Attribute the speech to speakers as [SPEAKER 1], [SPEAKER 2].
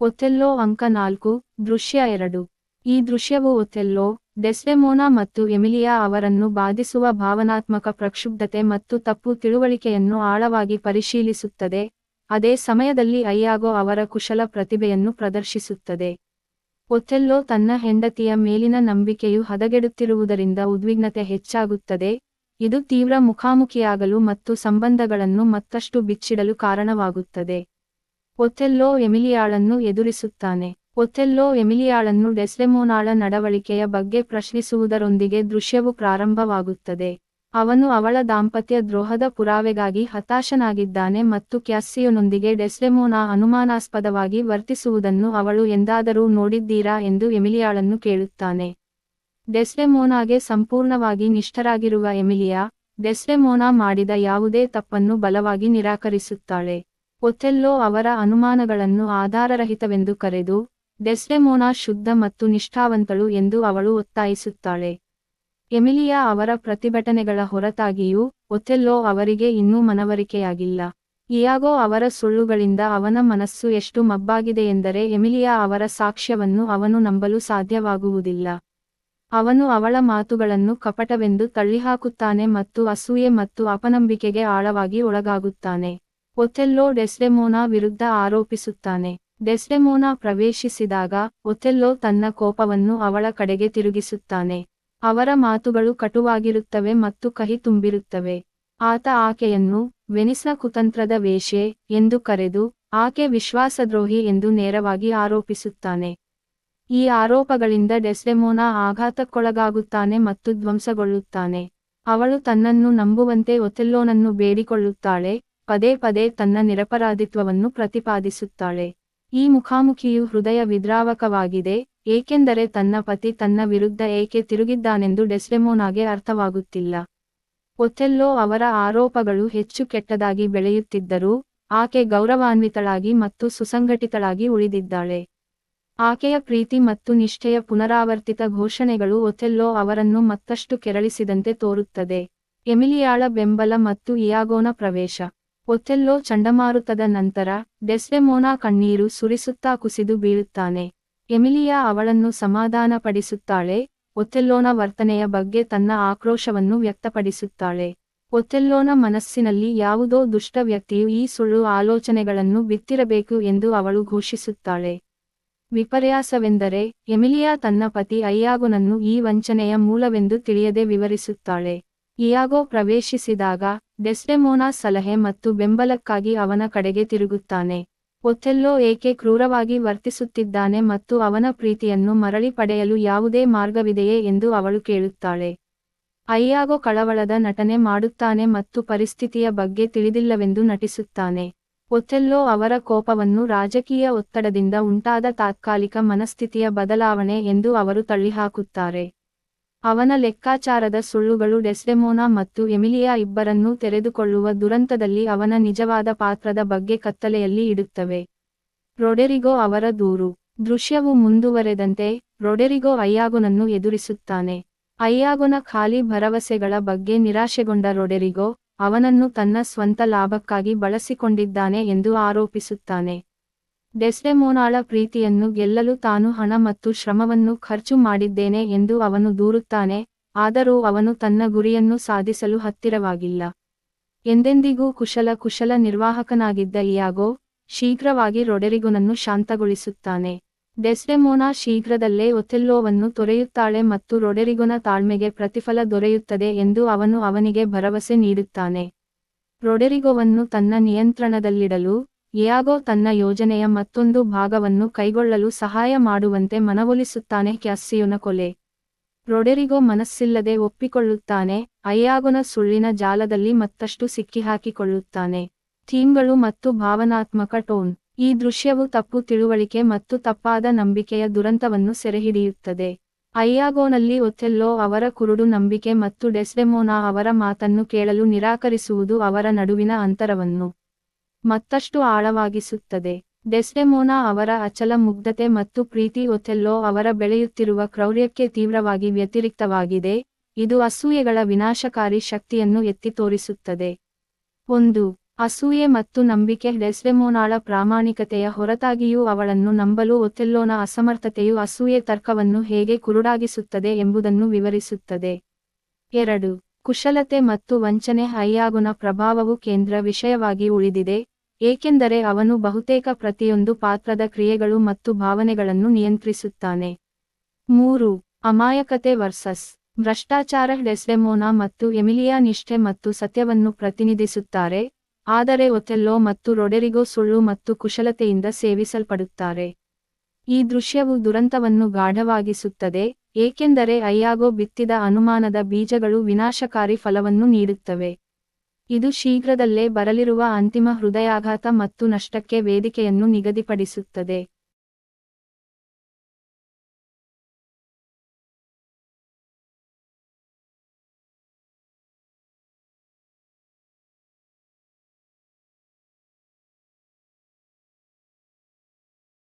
[SPEAKER 1] ಒಥೆಲ್ಲೋ ಅಂಕ ನಾಲ್ಕು, ದೃಶ್ಯ ಎರಡು. ಈ ದೃಶ್ಯವು ಒಥೆಲ್ಲೋ, ಡೆಸ್ವೆಮೋನಾ ಮತ್ತು ಎಮಿಲಿಯಾ ಅವರನ್ನು ಬಾಧಿಸುವ ಭಾವನಾತ್ಮಕ ಪ್ರಕ್ಷುಬ್ಧತೆ ಮತ್ತು ತಪ್ಪು ತಿಳುವಳಿಕೆಯನ್ನು ಆಳವಾಗಿ ಪರಿಶೀಲಿಸುತ್ತದೆ, ಅದೇ ಸಮಯದಲ್ಲಿ ಅಯ್ಯಾಗೋ ಅವರ ಕುಶಲ ಪ್ರತಿಭೆಯನ್ನು ಪ್ರದರ್ಶಿಸುತ್ತದೆ. ಒಥೆಲ್ಲೋ ತನ್ನ ಹೆಂಡತಿಯ ಮೇಲಿನ ನಂಬಿಕೆಯು ಹದಗೆಡುತ್ತಿರುವುದರಿಂದ ಉದ್ವಿಗ್ನತೆ ಹೆಚ್ಚಾಗುತ್ತದೆ, ಇದು ತೀವ್ರ ಮುಖಾಮುಖಿಯಾಗಲು ಮತ್ತು ಸಂಬಂಧಗಳನ್ನು ಮತ್ತಷ್ಟು ಬಿಚ್ಚಿಡಲು ಕಾರಣವಾಗುತ್ತದೆ. ಒಥೆಲ್ಲೋ ಎಮಿಲಿಯಾಳನ್ನು ಎದುರಿಸುತ್ತಾನೆ. ಒಥೆಲ್ಲೋ ಎಮಿಲಿಯಾಳನ್ನು ಡೆಸ್ಲೆಮೋನಾಳ ನಡವಳಿಕೆಯ ಬಗ್ಗೆ ಪ್ರಶ್ನಿಸುವುದರೊಂದಿಗೆ ದೃಶ್ಯವು ಪ್ರಾರಂಭವಾಗುತ್ತದೆ. ಅವನು ಅವಳ ದಾಂಪತ್ಯ ದ್ರೋಹದ ಪುರಾವೆಗಾಗಿ ಹತಾಶನಾಗಿದ್ದಾನೆ ಮತ್ತು ಕ್ಯಾಸ್ಸಿಯೊನೊಂದಿಗೆ ಡೆಸ್ಲೆಮೋನಾ ಅನುಮಾನಾಸ್ಪದವಾಗಿ ವರ್ತಿಸುವುದನ್ನು ಅವಳು ಎಂದಾದರೂ ನೋಡಿದ್ದೀರಾ ಎಂದು ಎಮಿಲಿಯಾಳನ್ನು ಕೇಳುತ್ತಾನೆ. ಡೆಸ್ಲೆಮೋನಾಗೆ ಸಂಪೂರ್ಣವಾಗಿ ನಿಷ್ಠರಾಗಿರುವ ಎಮಿಲಿಯಾ, ಡೆಸ್ಲೆಮೋನಾ ಮಾಡಿದ ಯಾವುದೇ ತಪ್ಪನ್ನು ಬಲವಾಗಿ ನಿರಾಕರಿಸುತ್ತಾಳೆ. ಒಥೆಲ್ಲೋ ಅವರ ಅನುಮಾನಗಳನ್ನು ಆಧಾರರಹಿತವೆಂದು ಕರೆದು ಡೆಸ್ಡೆಮೋನಾ ಶುದ್ಧ ಮತ್ತು ನಿಷ್ಠಾವಂತಳು ಎಂದು ಅವಳು ಒತ್ತಾಯಿಸುತ್ತಾಳೆ. ಎಮಿಲಿಯಾ ಅವರ ಪ್ರತಿಭಟನೆಗಳ ಹೊರತಾಗಿಯೂ ಒಥೆಲ್ಲೋ ಅವರಿಗೆ ಇನ್ನೂ ಮನವರಿಕೆಯಾಗಿಲ್ಲ. ಇಯಾಗೋ ಅವರ ಸುಳ್ಳುಗಳಿಂದ ಅವನ ಮನಸ್ಸು ಎಷ್ಟು ಮಬ್ಬಾಗಿದೆಯೆಂದರೆ ಎಮಿಲಿಯಾ ಅವರ ಸಾಕ್ಷ್ಯವನ್ನು ಅವನು ನಂಬಲು ಸಾಧ್ಯವಾಗುವುದಿಲ್ಲ. ಅವನು ಅವಳ ಮಾತುಗಳನ್ನು ಕಪಟವೆಂದು ತಳ್ಳಿಹಾಕುತ್ತಾನೆ ಮತ್ತು ಅಸೂಯೆ ಮತ್ತು ಅಪನಂಬಿಕೆಗೆ ಆಳವಾಗಿ ಒಳಗಾಗುತ್ತಾನೆ. ಒಥೆಲ್ಲೋ ಡೆಸ್ಡೆಮೋನಾ ವಿರುದ್ಧ ಆರೋಪಿಸುತ್ತಾನೆ. ಡೆಸ್ಡೆಮೋನಾ ಪ್ರವೇಶಿಸಿದಾಗ ಒಥೆಲ್ಲೋ ತನ್ನ ಕೋಪವನ್ನು ಅವಳ ಕಡೆಗೆ ತಿರುಗಿಸುತ್ತಾನೆ. ಅವರ ಮಾತುಗಳು ಕಟುವಾಗಿರುತ್ತವೆ ಮತ್ತು ಕಹಿ ತುಂಬಿರುತ್ತವೆ. ಆತ ಆಕೆಯನ್ನು ವೆನಿಸ್ನ ಕುತಂತ್ರದ ವೇಷೆ ಎಂದು ಕರೆದು ಆಕೆ ವಿಶ್ವಾಸದ್ರೋಹಿ ಎಂದು ನೇರವಾಗಿ ಆರೋಪಿಸುತ್ತಾನೆ. ಈ ಆರೋಪಗಳಿಂದ ಡೆಸ್ಡೆಮೋನಾ ಆಘಾತಕ್ಕೊಳಗಾಗುತ್ತಾನೆ ಮತ್ತು ಧ್ವಂಸಗೊಳ್ಳುತ್ತಾನೆ. ಅವಳು ತನ್ನನ್ನು ನಂಬುವಂತೆ ಒಥೆಲ್ಲೋನನ್ನು ಬೇಡಿಕೊಳ್ಳುತ್ತಾಳೆ. ಪದೇ ಪದೇ ತನ್ನ ನಿರಪರಾಧಿತ್ವವನ್ನು ಪ್ರತಿಪಾದಿಸುತ್ತಾಳೆ. ಈ ಮುಖಾಮುಖಿಯು ಹೃದಯ ವಿದ್ರಾವಕವಾಗಿದೆ, ಏಕೆಂದರೆ ತನ್ನ ಪತಿ ತನ್ನ ವಿರುದ್ಧ ಏಕೆ ತಿರುಗಿದ್ದಾನೆಂದು ಡೆಸ್ಡೆಮೋನಾಗೆ ಅರ್ಥವಾಗುತ್ತಿಲ್ಲ. ಒಥೆಲ್ಲೋ ಅವರ ಆರೋಪಗಳು ಹೆಚ್ಚು ಕೆಟ್ಟದಾಗಿ ಬೆಳೆಯುತ್ತಿದ್ದರೂ, ಆಕೆ ಗೌರವಾನ್ವಿತಳಾಗಿ ಮತ್ತು ಸುಸಂಘಟಿತಳಾಗಿ ಉಳಿದಿದ್ದಾಳೆ. ಆಕೆಯ ಪ್ರೀತಿ ಮತ್ತು ನಿಷ್ಠೆಯ ಪುನರಾವರ್ತಿತ ಘೋಷಣೆಗಳು ಒಥೆಲ್ಲೋ ಅವರನ್ನು ಮತ್ತಷ್ಟು ಕೆರಳಿಸಿದಂತೆ ತೋರುತ್ತದೆ. ಎಮಿಲಿಯಾಳ ಬೆಂಬಲ ಮತ್ತು ಇಯಾಗೋನ ಪ್ರವೇಶ. ಒಥೆಲ್ಲೋ ಚಂಡಮಾರುತದ ನಂತರ ಡೆಸ್ಡೆಮೋನಾ ಕಣ್ಣೀರು ಸುರಿಸುತ್ತಾ ಕುಸಿದು ಬೀಳುತ್ತಾನೆ. ಎಮಿಲಿಯಾ ಅವಳನ್ನು ಸಮಾಧಾನಪಡಿಸುತ್ತಾಳೆ. ಒಥೆಲ್ಲೋನ ವರ್ತನೆಯ ಬಗ್ಗೆ ತನ್ನ ಆಕ್ರೋಶವನ್ನು ವ್ಯಕ್ತಪಡಿಸುತ್ತಾಳೆ. ಒಥೆಲ್ಲೋನ ಮನಸ್ಸಿನಲ್ಲಿ ಯಾವುದೋ ದುಷ್ಟ ವ್ಯಕ್ತಿಯು ಈ ಸುಳ್ಳು ಆಲೋಚನೆಗಳನ್ನು ಬಿತ್ತಿರಬೇಕು ಎಂದು ಅವಳು ಘೋಷಿಸುತ್ತಾಳೆ. ವಿಪರ್ಯಾಸವೆಂದರೆ ಎಮಿಲಿಯಾ ತನ್ನ ಪತಿ ಅಯ್ಯಾಗೋನನ್ನು ಈ ವಂಚನೆಯ ಮೂಲವೆಂದು ತಿಳಿಯದೆ ವಿವರಿಸುತ್ತಾಳೆ. ಇಯಾಗೋ ಪ್ರವೇಶಿಸಿದಾಗ ಡೆಸ್ಡೆಮೋನಾ ಸಲಹೆ ಮತ್ತು ಬೆಂಬಲಕ್ಕಾಗಿ ಅವನ ಕಡೆಗೆ ತಿರುಗುತ್ತಾನೆ. ಒಥೆಲ್ಲೋ ಏಕೆ ಕ್ರೂರವಾಗಿ ವರ್ತಿಸುತ್ತಿದ್ದಾನೆ ಮತ್ತು ಅವನ ಪ್ರೀತಿಯನ್ನು ಮರಳಿ ಪಡೆಯಲು ಯಾವುದೇ ಮಾರ್ಗವಿದೆಯೇ ಎಂದು ಅವಳು ಕೇಳುತ್ತಾಳೆ. ಅಯ್ಯಾಗೋ ಕಳವಳದ ನಟನೆ ಮಾಡುತ್ತಾನೆ ಮತ್ತು ಪರಿಸ್ಥಿತಿಯ ಬಗ್ಗೆ ತಿಳಿದಿಲ್ಲವೆಂದು ನಟಿಸುತ್ತಾನೆ. ಒಥೆಲ್ಲೋ ಅವರ ಕೋಪವನ್ನು ರಾಜಕೀಯ ಒತ್ತಡದಿಂದ ಉಂಟಾದ ತಾತ್ಕಾಲಿಕ ಮನಸ್ಥಿತಿಯ ಬದಲಾವಣೆ ಎಂದು ಅವರು ತಳ್ಳಿಹಾಕುತ್ತಾರೆ. ಅವನ ಲೆಕ್ಕಾಚಾರದ ಸುಳ್ಳುಗಳು ಡೆಸ್ಡೆಮೋನಾ ಮತ್ತು ಎಮಿಲಿಯಾ ಇಬ್ಬರನ್ನೂ ತೆರೆದುಕೊಳ್ಳುವ ದುರಂತದಲ್ಲಿ ಅವನ ನಿಜವಾದ ಪಾತ್ರದ ಬಗ್ಗೆ ಕತ್ತಲೆಯಲ್ಲಿ ಇಡುತ್ತವೆ. ರೊಡೆರಿಗೋ ಅವರ ದೂರು. ದೃಶ್ಯವು ಮುಂದುವರೆದಂತೆ ರೊಡೆರಿಗೋ ಅಯ್ಯಾಗುನನ್ನು ಎದುರಿಸುತ್ತಾನೆ. ಅಯ್ಯಾಗುನ ಖಾಲಿ ಭರವಸೆಗಳ ಬಗ್ಗೆ ನಿರಾಶೆಗೊಂಡ ರೊಡೆರಿಗೋ ಅವನನ್ನು ತನ್ನ ಸ್ವಂತ ಲಾಭಕ್ಕಾಗಿ ಬಳಸಿಕೊಂಡಿದ್ದಾನೆ ಎಂದು ಆರೋಪಿಸುತ್ತಾನೆ. ಡೆಸ್ಡೆಮೋನಾಳ ಪ್ರೀತಿಯನ್ನು ಗೆಲ್ಲಲು ತಾನು ಹಣ ಮತ್ತು ಶ್ರಮವನ್ನು ಖರ್ಚು ಮಾಡಿದ್ದೇನೆ ಎಂದು ಅವನು ದೂರುತ್ತಾನೆ, ಆದರೂ ಅವನು ತನ್ನ ಗುರಿಯನ್ನು ಸಾಧಿಸಲು ಹತ್ತಿರವಾಗಿಲ್ಲ. ಎಂದೆಂದಿಗೂ ಕುಶಲ ಕುಶಲ ನಿರ್ವಾಹಕನಾಗಿದ್ದ ಇಯಾಗೋ ಶೀಘ್ರವಾಗಿ ರೊಡೆರಿಗುನನ್ನು ಶಾಂತಗೊಳಿಸುತ್ತಾನೆ. ಡೆಸ್ಡೆಮೋನಾ ಶೀಘ್ರದಲ್ಲೇ ಒಥೆಲ್ಲೋವನ್ನು ತೊರೆಯುತ್ತಾಳೆ ಮತ್ತು ರೊಡೆರಿಗುನ ತಾಳ್ಮೆಗೆ ಪ್ರತಿಫಲ ದೊರೆಯುತ್ತದೆ ಎಂದು ಅವನು ಅವನಿಗೆ ಭರವಸೆ ನೀಡುತ್ತಾನೆ. ರೊಡೆರಿಗೋವನ್ನು ತನ್ನ ನಿಯಂತ್ರಣದಲ್ಲಿಡಲು ಇಯಾಗೋ ತನ್ನ ಯೋಜನೆಯ ಮತ್ತೊಂದು ಭಾಗವನ್ನು ಕೈಗೊಳ್ಳಲು ಸಹಾಯ ಮಾಡುವಂತೆ ಮನವೊಲಿಸುತ್ತಾನೆ ಕ್ಯಾಸ್ಸಿಯೋನ ಕೊಲೆ. ರೊಡೆರಿಗೋ ಮನಸ್ಸಿಲ್ಲದೆ ಒಪ್ಪಿಕೊಳ್ಳುತ್ತಾನೆ, ಅಯ್ಯಾಗೊನ ಸುಳ್ಳಿನ ಜಾಲದಲ್ಲಿ ಮತ್ತಷ್ಟು ಸಿಕ್ಕಿಹಾಕಿಕೊಳ್ಳುತ್ತಾನೆ. ಥೀಮ್ಗಳು ಮತ್ತು ಭಾವನಾತ್ಮಕ ಟೋನ್. ಈ ದೃಶ್ಯವು ತಪ್ಪು ತಿಳುವಳಿಕೆ ಮತ್ತು ತಪ್ಪಾದ ನಂಬಿಕೆಯ ದುರಂತವನ್ನು ಸೆರೆಹಿಡಿಯುತ್ತದೆ. ಅಯ್ಯಾಗೋನಲ್ಲಿ ಒಥೆಲ್ಲೋ ಅವರ ಕುರುಡು ನಂಬಿಕೆ ಮತ್ತು ಡೆಸ್ಡೆಮೋನಾ ಅವರ ಮಾತನ್ನು ಕೇಳಲು ನಿರಾಕರಿಸುವುದು ಅವರ ನಡುವಿನ ಅಂತರವನ್ನು. ಮತ್ತಷ್ಟು ಆಳವಾಗಿಸುತ್ತದೆ. ಡೆಸ್ಡೆಮೋನಾ ಅವರ ಅಚಲ ಮುಗ್ಧತೆ ಮತ್ತು ಪ್ರೀತಿ ಒಥೆಲ್ಲೋ ಅವರ ಬೆಳೆಯುತ್ತಿರುವ ಕ್ರೌರ್ಯಕ್ಕೆ ತೀವ್ರವಾಗಿ ವ್ಯತಿರಿಕ್ತವಾಗಿದೆ. ಇದು ಅಸೂಯೆಗಳ ವಿನಾಶಕಾರಿ ಶಕ್ತಿಯನ್ನು ಎತ್ತಿ ತೋರಿಸುತ್ತದೆ. ಒಂದು, ಅಸೂಯೆ ಮತ್ತು ನಂಬಿಕೆ. ಡೆಸ್ಡೆಮೋನಾಳ ಪ್ರಾಮಾಣಿಕತೆಯ ಹೊರತಾಗಿಯೂ ಅವಳನ್ನು ನಂಬಲು ಒಥೆಲ್ಲೋನ ಅಸಮರ್ಥತೆಯು ಅಸೂಯೆ ತರ್ಕವನ್ನು ಹೇಗೆ ಕುರುಡಾಗಿಸುತ್ತದೆ ಎಂಬುದನ್ನು ವಿವರಿಸುತ್ತದೆ. ಎರಡು, ಕುಶಲತೆ ಮತ್ತು ವಂಚನೆ. ಹೈಯಾಗುನ ಪ್ರಭಾವವು ಕೇಂದ್ರ ವಿಷಯವಾಗಿ ಉಳಿದಿದೆ. ಏಕೆಂದರೆ ಅವನು ಬಹುತೇಕ ಪ್ರತಿಯೊಂದು ಪಾತ್ರದ ಕ್ರಿಯೆಗಳು ಮತ್ತು ಭಾವನೆಗಳನ್ನು ನಿಯಂತ್ರಿಸುತ್ತಾನೆ. ಮೂರು, ಅಮಾಯಕತೆ ವರ್ಸಸ್ ಭ್ರಷ್ಟಾಚಾರ ಡೆಸ್ಡೆಮೋನಾ ಮತ್ತು ಎಮಿಲಿಯಾ ನಿಷ್ಠೆ ಮತ್ತು ಸತ್ಯವನ್ನು ಪ್ರತಿನಿಧಿಸುತ್ತಾರೆ, ಆದರೆ ಒಥೆಲ್ಲೋ ಮತ್ತು ರೊಡೆರಿಗೋ ಸುಳ್ಳು ಮತ್ತು ಕುಶಲತೆಯಿಂದ ಸೇವಿಸಲ್ಪಡುತ್ತಾರೆ. ಈ ದೃಶ್ಯವು ದುರಂತವನ್ನು ಗಾಢವಾಗಿಸುತ್ತದೆ, ಏಕೆಂದರೆ ಅಯ್ಯಾಗೋ ಬಿತ್ತಿದ ಅನುಮಾನದ ಬೀಜಗಳು ವಿನಾಶಕಾರಿ ಫಲವನ್ನು ನೀಡುತ್ತವೆ. ಇದು ಶೀಘ್ರದಲ್ಲೇ ಬರಲಿರುವ ಅಂತಿಮ ಹೃದಯಾಘಾತ ಮತ್ತು ನಷ್ಟಕ್ಕೆ ವೇದಿಕೆಯನ್ನು ನಿಗದಿಪಡಿಸುತ್ತದೆ.